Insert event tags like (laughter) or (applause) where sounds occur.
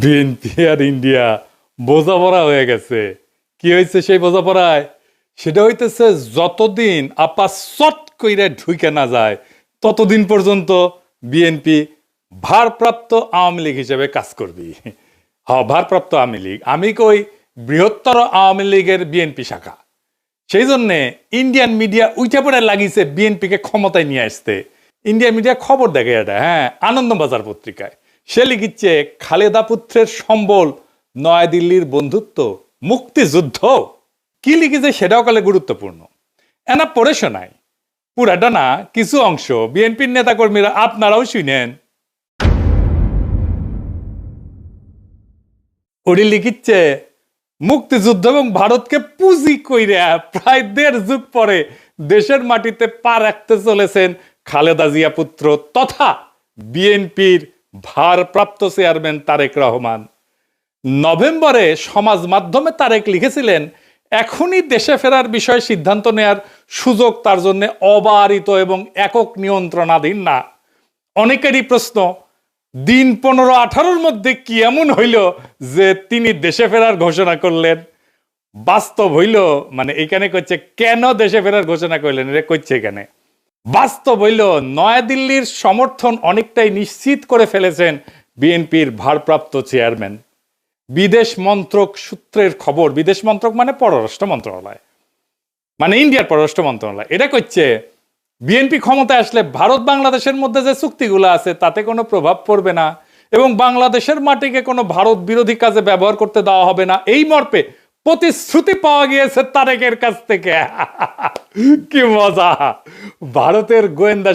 BNP আর India, বোঝাপড়া হয়ে গেছে। কি হয়েছে সেই বোঝাপড়ায়? সেটা হইতেছে যতদিন আপা চট কইরে ঢুকে না যায়, ততদিন পর্যন্ত বিএনপি ভারপ্রাপ্ত আওয়ামী লীগ হিসেবে কাজ করবি। হ, ভারপ্রাপ্ত আওয়ামী লীগ। আমি কই বৃহত্তর আওয়ামী লীগের বিএনপি শাখা। সেই জন্যে ইন্ডিয়ান মিডিয়া উইটা পড়ে লাগিয়েছে বিএনপিকে ক্ষমতায় নিয়ে আসতে। ইন্ডিয়ান মিডিয়া খবর দেখে এটা হ্যাঁ আনন্দবাজার পত্রিকায়। সে লিখিচ্ছে, খালেদা পুত্রের সম্বল নয়াদিল্লির বন্ধুত্ব, মুক্তিযুদ্ধ। কি লিখেছে সেটাও কালে গুরুত্বপূর্ণ। এনা পড়ে শোনায় পুরাটা না, কিছু অংশ বিএনপির নেতাকর্মীরা আপনারাও শুনেন। ওটি লিখিচ্ছে, মুক্তিযুদ্ধ এবং ভারতকে পুঁজি কইরা প্রায় দেড় যুগ পরে দেশের মাটিতে পা রাখতে চলেছেন খালেদা জিয়া পুত্র তথা বিএনপির ভারপ্রাপ্ত চেয়ারম্যান তারেক রহমান। নভেম্বরে সমাজ মাধ্যমে তারেক লিখেছিলেন, এখনই দেশে ফেরার বিষয়ে সিদ্ধান্ত নেয়ার সুযোগ তার জন্য অবারিত এবং একক নিয়ন্ত্রণাধীন না। অনেকেরই প্রশ্ন, দিন পনেরো আঠারোর মধ্যে কি এমন হইল যে তিনি দেশে ফেরার ঘোষণা করলেন? বাস্তব হইল মানে এখানে করছে কেন দেশে ফেরার ঘোষণা করলেন? এটা করছে এখানে। বাস্তব হইল, নয়াদিল্লির সমর্থন অনেকটাই নিশ্চিত করে ফেলেছেন বিএনপির ভারপ্রাপ্ত চেয়ারম্যান। বিদেশ মন্ত্রক সূত্রের খবর, বিদেশ মন্ত্রক মানে পররাষ্ট্র মন্ত্রণালয় মানে ইন্ডিয়ার পররাষ্ট্র মন্ত্রণালয়। এটা করছে, বিএনপি ক্ষমতায় আসলে ভারত বাংলাদেশের মধ্যে যে চুক্তিগুলো আছে, তাতে কোনো প্রভাব পড়বে না এবং বাংলাদেশের মাটিকে কোনো ভারত বিরোধী কাজে ব্যবহার করতে দেওয়া হবে না। এই মর্পে প্রতিশ্রুতি পাওয়া গিয়েছে তারেকের কাছ থেকে। (laughs) কি মজা! ভারতের গোয়েন্দা